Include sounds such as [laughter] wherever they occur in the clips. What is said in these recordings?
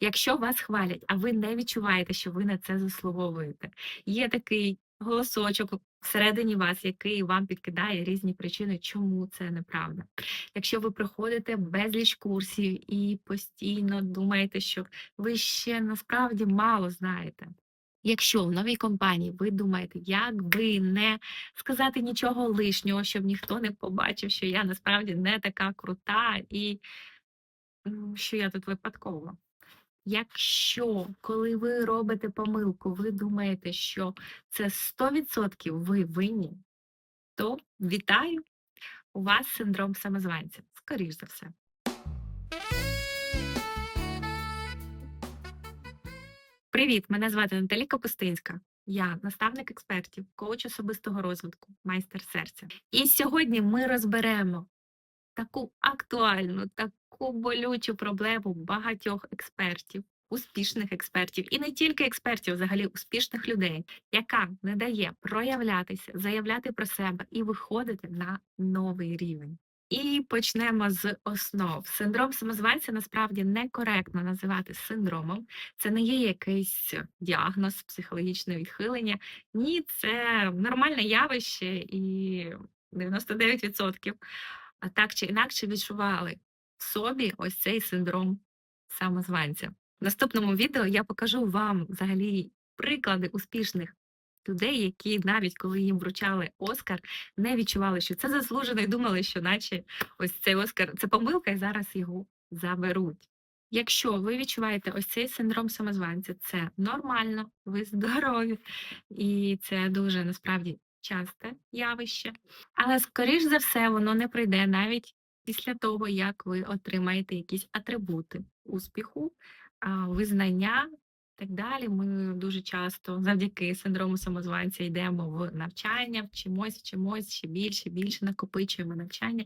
Якщо вас хвалять, а ви не відчуваєте, що ви на це заслуговуєте, є такий голосочок всередині вас, який вам підкидає різні причини, чому це неправда. Якщо ви проходите безліч курсів і постійно думаєте, що ви ще насправді мало знаєте. Якщо в новій компанії ви думаєте, як би не сказати нічого лишнього, щоб ніхто не побачив, що я насправді не така крута і що я тут випадково. Якщо, коли ви робите помилку, ви думаєте, що це 100% ви винні, то вітаю! У вас синдром самозванця, скоріш за все. Привіт! Мене звати Наталі Капустинська. Я наставник експертів, коуч особистого розвитку, майстер серця. І сьогодні ми розберемо таку актуальну, таку болючу проблему багатьох експертів, успішних експертів, і не тільки експертів, взагалі успішних людей, яка не дає проявлятися, заявляти про себе і виходити на новий рівень. І почнемо з основ. Синдром самозванця насправді некоректно називати синдромом. Це не є якийсь діагноз, психологічне відхилення. Ні, це нормальне явище і 99% а так чи інакше відчували в собі ось цей синдром самозванця. В наступному відео я покажу вам взагалі приклади успішних людей, які навіть коли їм вручали Оскар, не відчували, що це заслужено, і думали, що наче ось цей Оскар це помилка, і зараз його заберуть. Якщо ви відчуваєте ось цей синдром самозванця, це нормально, ви здорові, і це дуже насправді часте явище. Але, скоріш за все, воно не прийде навіть після того, як ви отримаєте якісь атрибути успіху, визнання. Так далі, ми дуже часто завдяки синдрому самозванця йдемо в навчання, вчимось, вчимось ще більше, більше накопичуємо навчання.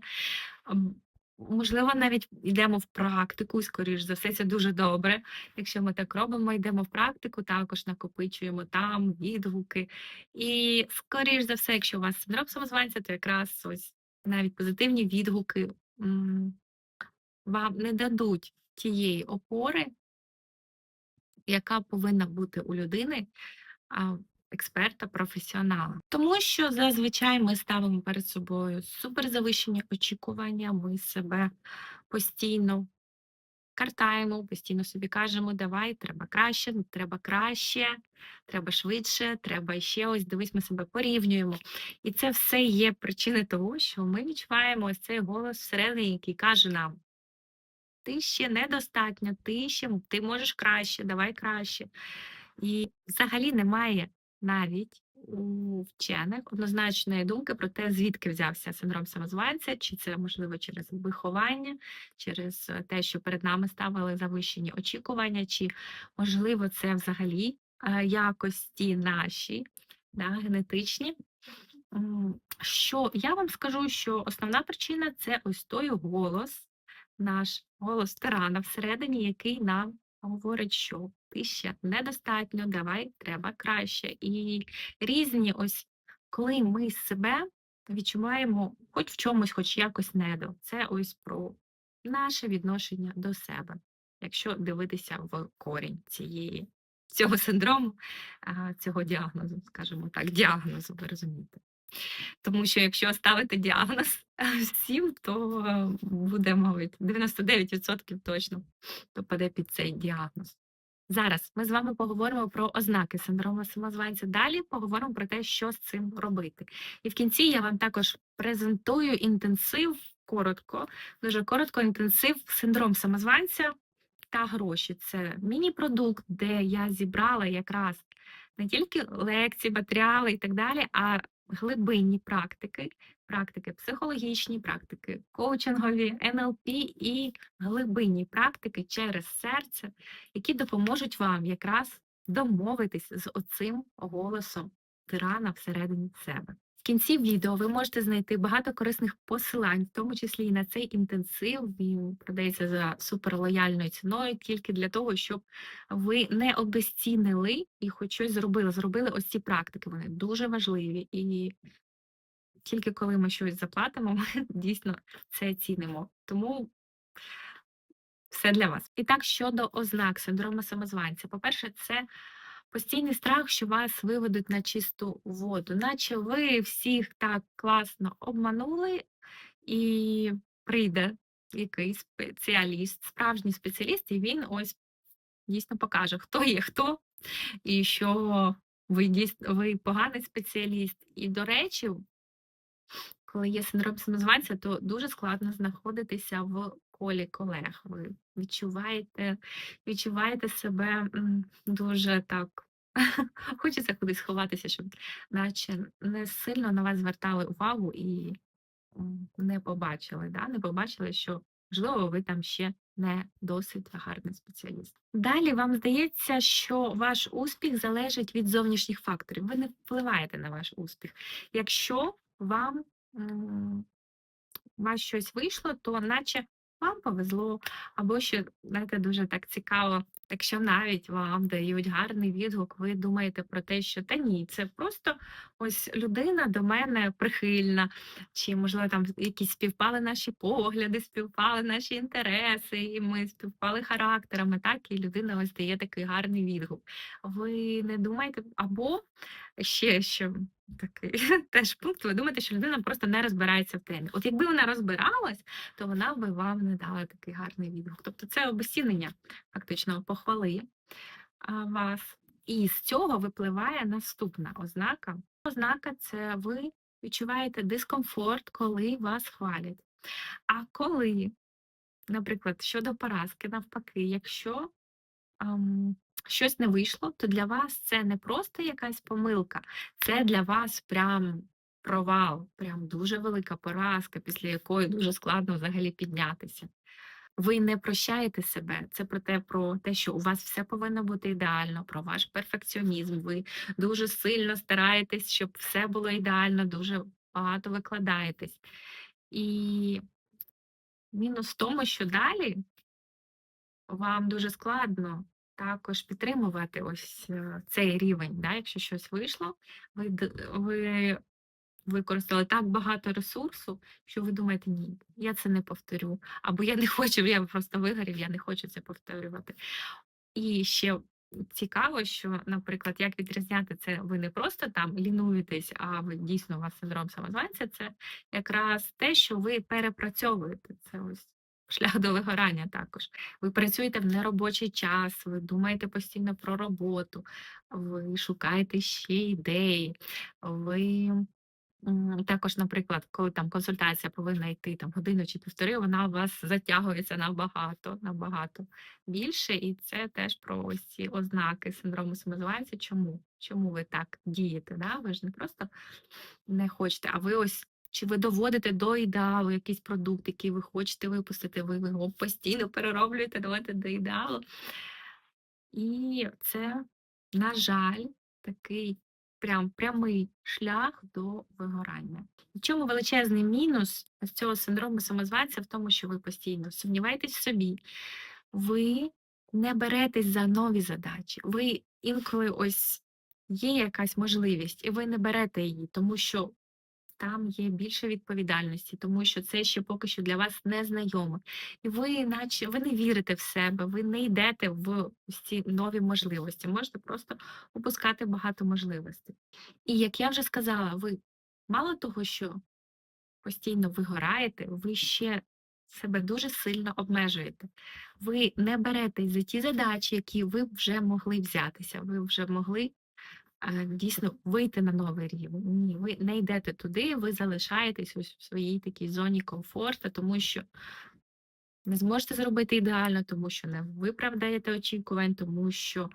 Можливо, навіть йдемо в практику, скоріш за все, це дуже добре. Якщо ми так робимо, йдемо в практику, також накопичуємо там відгуки. І, скоріш за все, якщо у вас синдром самозванця, то якраз ось навіть позитивні відгуки вам не дадуть тієї опори, яка повинна бути у людини, експерта, професіонала. Тому що зазвичай ми ставимо перед собою суперзавищені очікування, ми себе постійно картаємо, постійно собі кажемо, давай, треба краще, треба краще, треба швидше, треба ще ось дивись, ми себе порівнюємо. І це все є причини того, що ми відчуваємо ось цей голос всередині, який каже нам: ти ще недостатньо, ти ще ти можеш краще, давай краще. І взагалі немає навіть у вчених однозначної думки про те, звідки взявся синдром самозванця, чи це можливо через виховання, через е, те, що перед нами ставили завищені очікування, чи можливо це взагалі е, якості наші, да, генетичні. Що я вам скажу, що основна причина це ось той голос, наш голос тирана всередині, який нам говорить, що ти ще недостатньо, давай треба краще. І різні, ось коли ми себе відчуваємо хоч в чомусь, хоч якось недо. Це ось про наше відношення до себе, якщо дивитися в корінь цієї. Цього синдрому, цього діагнозу, скажімо так, діагнозу, ви розумієте. Тому що якщо ставити діагноз [laughs] всім, то е, буде, мабуть, 99% точно попаде під цей діагноз. Зараз ми з вами поговоримо про ознаки синдрому самозванця. Далі поговоримо про те, що з цим робити. І в кінці я вам також презентую інтенсив коротко, дуже коротко, інтенсив синдром самозванця та гроші. Це міні-продукт, де я зібрала якраз не тільки лекції, матеріали і так далі, а глибинні практики, практики психологічні, практики коучингові, НЛП і глибинні практики через серце, які допоможуть вам якраз домовитись з оцим голосом тирана всередині себе. В кінці відео ви можете знайти багато корисних посилань, в тому числі і на цей інтенсив. Він продається за суперлояльною ціною, тільки для того, щоб ви не обезцінили і хоч щось зробили. Зробили ось ці практики. Вони дуже важливі. І тільки коли ми щось заплатимо, [laughs] ми дійсно це цінимо. Тому Все для вас. І так, щодо ознак синдрому самозванця. По-перше, це постійний страх, що вас виведуть на чисту воду, наче ви всіх так класно обманули, і прийде якийсь спеціаліст, справжній спеціаліст, і він ось дійсно покаже, хто є хто, і що ви дійсно ви поганий спеціаліст. І, до речі, коли є синдром самозванця, то дуже складно знаходитися в колі колег. Ви відчуваєте, відчуваєте себе дуже так. [laughs] Хочеться кудись ховатися, щоб наче не сильно на вас звертали увагу і не побачили, да? не побачили, що можливо ви там ще не досить гарний спеціаліст. Далі вам здається, що ваш успіх залежить від зовнішніх факторів. Ви не впливаєте на ваш успіх. Якщо вам у вас щось вийшло, то наче вам повезло, або ще, знаєте, дуже так цікаво, якщо навіть вам дають гарний відгук, ви думаєте про те, що та ні, це просто ось людина до мене прихильна, чи, можливо, там якісь співпали наші погляди, співпали наші інтереси, і ми співпали характерами, так, і людина ось дає такий гарний відгук. Ви не думаєте, або ще що такий [laughs] теж пункт, ви думаєте, що людина просто не розбирається в темі. От якби вона розбиралась, то вона би вам не дала такий гарний відгук. Тобто це обесцінення фактично похвали вас. І з цього випливає наступна ознака. Ознака це ви відчуваєте дискомфорт, коли вас хвалять. А коли, наприклад, щодо поразки, навпаки, якщо ам, щось не вийшло, то для вас це не просто якась помилка, це для вас прям провал, прям дуже велика поразка, після якої дуже складно взагалі піднятися. Ви не прощаєте себе. Це про те, про те, що у вас все повинно бути ідеально, про ваш перфекціонізм. Ви дуже сильно стараєтесь, щоб все було ідеально, дуже багато викладаєтесь. І мінус в тому, що далі вам дуже складно також підтримувати ось е, цей рівень. Да? Якщо щось вийшло, ви, ви використали так багато ресурсу, що ви думаєте, ні, я це не повторю. Або я не хочу, я просто вигорів, я не хочу це повторювати. І ще цікаво, що, наприклад, як відрізняти це, ви не просто там лінуєтесь, а ви дійсно у вас синдром самозванця, це якраз те, що ви перепрацьовуєте. Це ось шлях до вигорання також. Ви працюєте в неробочий час, ви думаєте постійно про роботу, ви шукаєте ще ідеї, ви. Також, наприклад, коли там консультація повинна йти там годину чи півтори, вона у вас затягується набагато, набагато більше, і це теж про ось ці ознаки синдрому самозванця. Чому? Чому ви так дієте? Да? Ви ж не просто не хочете, а ви ось чи ви доводите до ідеалу якийсь продукт, який ви хочете випустити, ви його постійно перероблюєте, доводите до ідеалу. І це, на жаль, такий прям прямий шлях до вигорання. В чому величезний мінус з цього синдрому самозванця в тому, що ви постійно сумніваєтесь в собі, ви не беретесь за нові задачі. Ви інколи ось є якась можливість, і ви не берете її, тому що там є більше відповідальності, тому що це ще поки що для вас незнайоме. І ви, наче ви не вірите в себе, ви не йдете в ці нові можливості. Можете просто опускати багато можливостей. І як я вже сказала, ви мало того, що постійно вигораєте, ви ще себе дуже сильно обмежуєте. Ви не беретесь за ті задачі, які ви вже могли взятися. Ви вже могли дійсно вийти на новий рівень. Ні, ви не йдете туди, ви залишаєтесь ось в своїй такій зоні комфорту, тому що не зможете зробити ідеально, тому що не виправдаєте очікувань, тому що,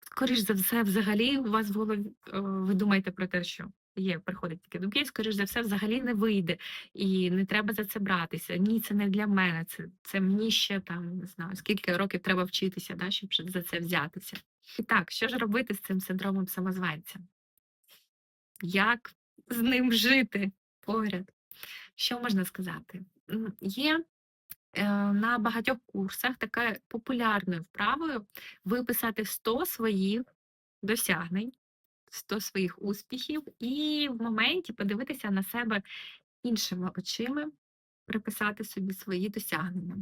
скоріш за все, взагалі у вас в голові е, ви думаєте про те, що є, приходять такі думки, скоріш за все, взагалі не вийде, і не треба за це братися. Ні, це не для мене. Це, це мені ще там не знаю, скільки років треба вчитися, да, щоб за це взятися. І так, що ж робити з цим синдромом самозванця? Як з ним жити поряд? Що можна сказати? Є е, на багатьох курсах така популярною вправою виписати 100 своїх досягнень, 100 своїх успіхів, і в моменті подивитися на себе іншими очима, приписати собі свої досягнення.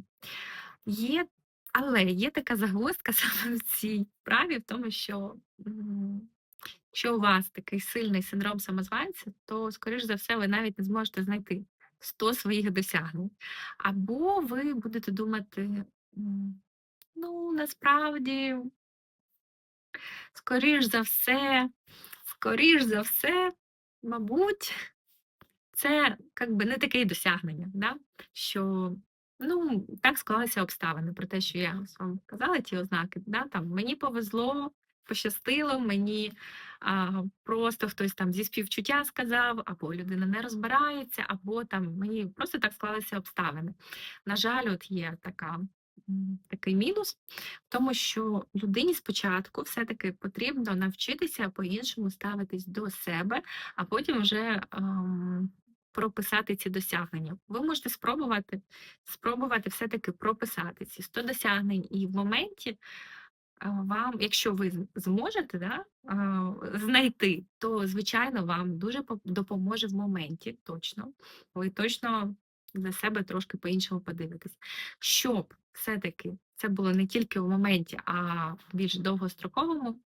Є Але є така загвоздка [laughs] саме в цій вправі, в тому, що, якщо у вас такий сильний синдром самозванця, то, скоріш за все, ви навіть не зможете знайти 100 своїх досягнень. Або ви будете думати, ну, насправді, скоріш за все, скоріш за все, мабуть, це как би не таке досягнення, да? що ну, так склалися обставини про те, що я вам казала ті ознаки. Да? Там, мені повезло, пощастило, мені а, просто хтось там зі співчуття сказав, або людина не розбирається, або там мені просто так склалися обставини. На жаль, от є така. Такий мінус, в тому що людині спочатку все-таки потрібно навчитися по-іншому ставитись до себе, а потім вже ем, прописати ці досягнення. Ви можете спробувати спробувати все-таки прописати ці 100 досягнень, і в моменті вам, якщо ви зможете да, знайти, то звичайно вам дуже по- допоможе в моменті, точно. Ви точно на себе трошки по-іншому подивитесь. Щоб все-таки це було не тільки в моменті, а в більш довгостроковому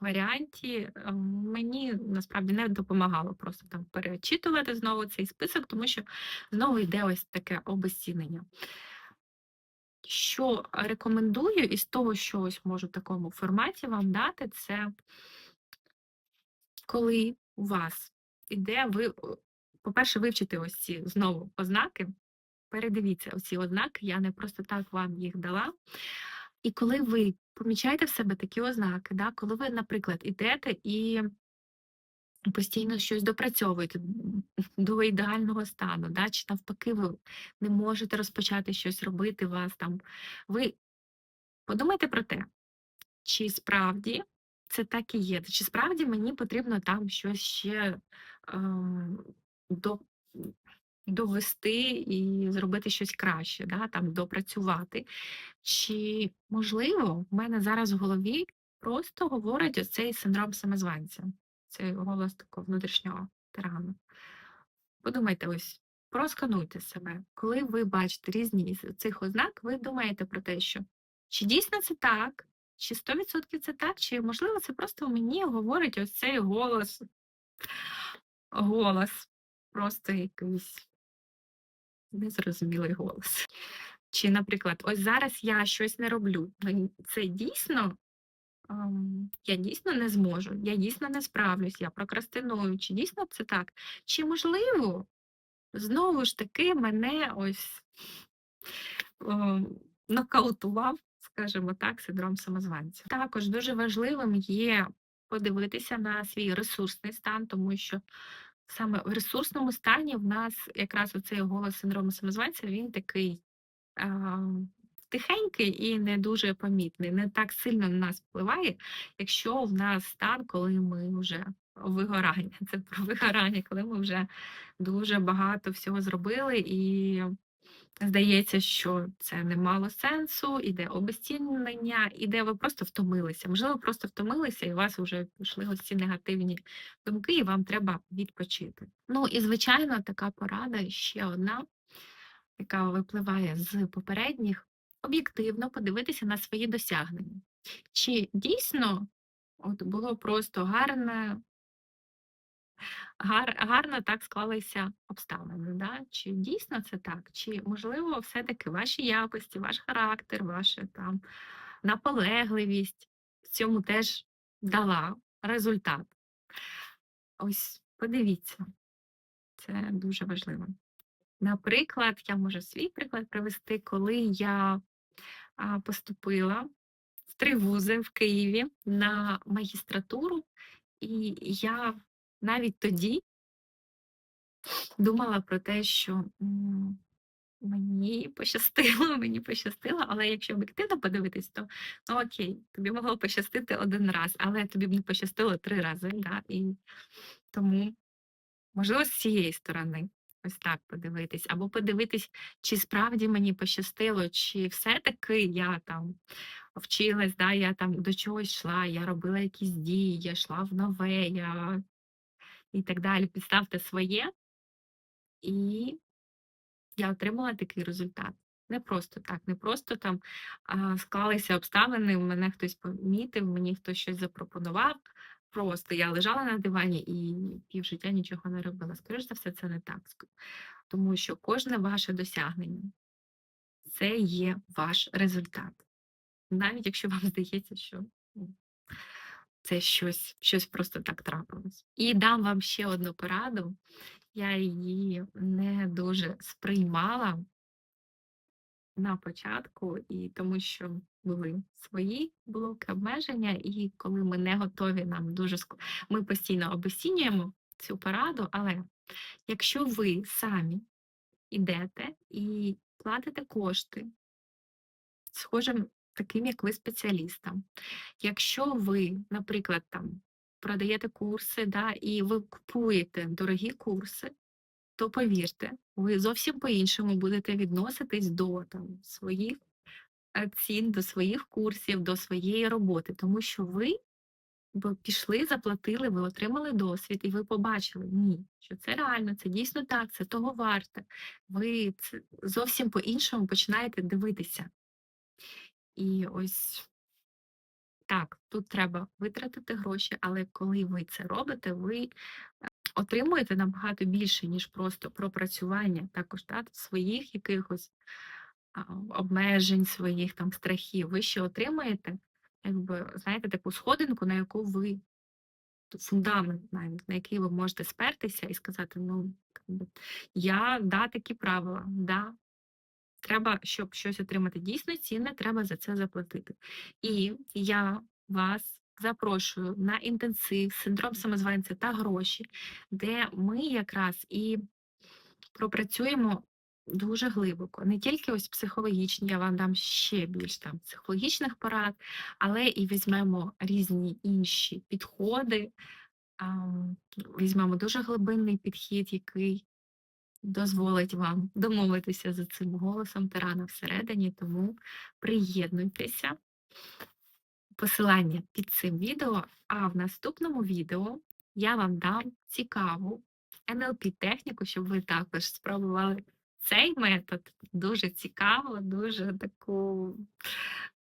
варіанті е, мені насправді не допомагало просто там перечитувати знову цей список, тому що знову йде ось таке обезцінення. Що рекомендую із того, що ось можу в такому форматі вам дати, це коли у вас іде, ви, по-перше, вивчите ось ці знову ознаки, передивіться оці ознаки, я не просто так вам їх дала. І коли ви помічаєте в себе такі ознаки, да, коли ви, наприклад, ідете і постійно щось допрацьовуєте [laughs] до ідеального стану, да, чи навпаки, ви не можете розпочати щось робити, вас там. Ви подумайте про те, чи справді це так і є, чи справді мені потрібно там щось ще ем, до, довести і зробити щось краще, да, там, допрацювати. Чи можливо в мене зараз в голові просто говорить оцей синдром самозванця, цей голос такого внутрішнього тирану. Подумайте ось, проскануйте себе. Коли ви бачите різні із цих ознак, ви думаєте про те, що чи дійсно це так, чи 100% це так, чи можливо це просто мені говорить ось цей голос, голос, просто якийсь незрозумілий голос. Чи, наприклад, ось зараз я щось не роблю. Це дійсно я дійсно не зможу, я дійсно не справлюсь, я прокрастиную. Чи дійсно це так? Чи можливо, знову ж таки, мене ось нокаутував, скажімо так, синдром самозванця. Також дуже важливим є подивитися на свій ресурсний стан, тому що саме в ресурсному стані в нас якраз оцей голос синдрому самозванця, він такий а, тихенький і не дуже помітний, не так сильно на нас впливає, якщо в нас стан, коли ми вже вигорання. [laughs] Це про вигорання, коли ми вже дуже багато всього зробили, і здається, що це не мало сенсу, іде обезцінення, іде ви просто втомилися. Можливо, просто втомилися, і у вас вже пішли ось ці негативні думки, і вам треба відпочити. Ну і звичайно, така порада ще одна яка випливає з попередніх, об'єктивно подивитися на свої досягнення. Чи дійсно от було просто гарне, гар, гарно так склалися обставини? Да? Чи дійсно це так? Чи можливо все-таки ваші якості, ваш характер, ваша там наполегливість в цьому теж дала результат? Ось подивіться, це дуже важливо. Наприклад, я можу свій приклад привести, коли я поступила в три вузи в Києві на магістратуру, і я навіть тоді думала про те, що мені пощастило, [laughs] мені пощастило, але якщо об'єктивно подивитись, то ну окей, тобі могло пощастити один раз, але тобі б не пощастило три рази. Да? І тому Можливо, з цієї сторони ось так подивитись, або подивитись, чи справді мені пощастило, чи все-таки я там вчилась, да, я там до чогось йшла, я робила якісь дії, я йшла в нове, я і так далі. Підставте своє, і я отримала такий результат. Не просто так, не просто там а, склалися обставини, мене хтось помітив, мені хтось щось запропонував. Просто я лежала на дивані і півжиття нічого не робила. Скоріш за все, це не так. Тому що кожне ваше досягнення це є ваш результат. Навіть якщо вам [laughs] здається, що ну, це щось, щось просто так трапилось. І дам вам ще одну пораду. Я її не дуже сприймала на початку, і тому що були свої блоки обмеження, і коли ми не готові, нам дуже ми постійно обесцінюємо цю пораду, але якщо ви самі йдете і платите кошти схожим таким, як ви спеціалістам, якщо ви, наприклад, там продаєте курси, да, і ви купуєте дорогі курси, то повірте, ви зовсім по-іншому будете відноситись до там, своїх е, цін, до своїх курсів, до своєї роботи, тому що ви пішли, заплатили, ви отримали досвід, і ви побачили, ні, що це реально, це дійсно так, це того варте. Ви зовсім по-іншому починаєте дивитися. І ось так, тут треба витратити гроші, але коли ви це робите, ви отримуєте набагато більше, ніж просто пропрацювання також да, своїх якихось обмежень, своїх там страхів. Ви ще отримаєте, якби, знаєте, таку сходинку, на яку ви фундамент навіть, на який ви можете спертися і сказати: ну, я да, такі правила, да, треба, щоб щось отримати дійсно цінне, треба за це заплатити. І я вас запрошую на інтенсив, синдром самозванця та гроші, де ми якраз і пропрацюємо дуже глибоко. Не тільки ось психологічні, я вам дам ще більш там психологічних порад, але і візьмемо різні інші підходи. Візьмемо дуже глибинний підхід, який дозволить вам домовитися за цим голосом тирана всередині, тому приєднуйтеся. Посилання під цим відео, а в наступному відео я вам дам цікаву NLP техніку, щоб ви також спробували цей метод. Дуже цікаво, дуже таку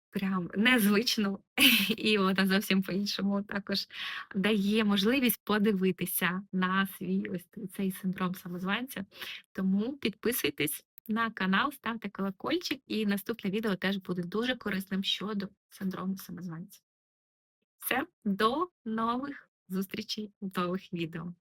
прям незвичну, [laughs] і вона зовсім по-іншому також дає можливість подивитися на свій ось цей синдром самозванця. Тому підписуйтесь на канал, ставте колокольчик, і наступне відео теж буде дуже корисним щодо синдрому самозванця. Все, до нових зустрічей нових відео.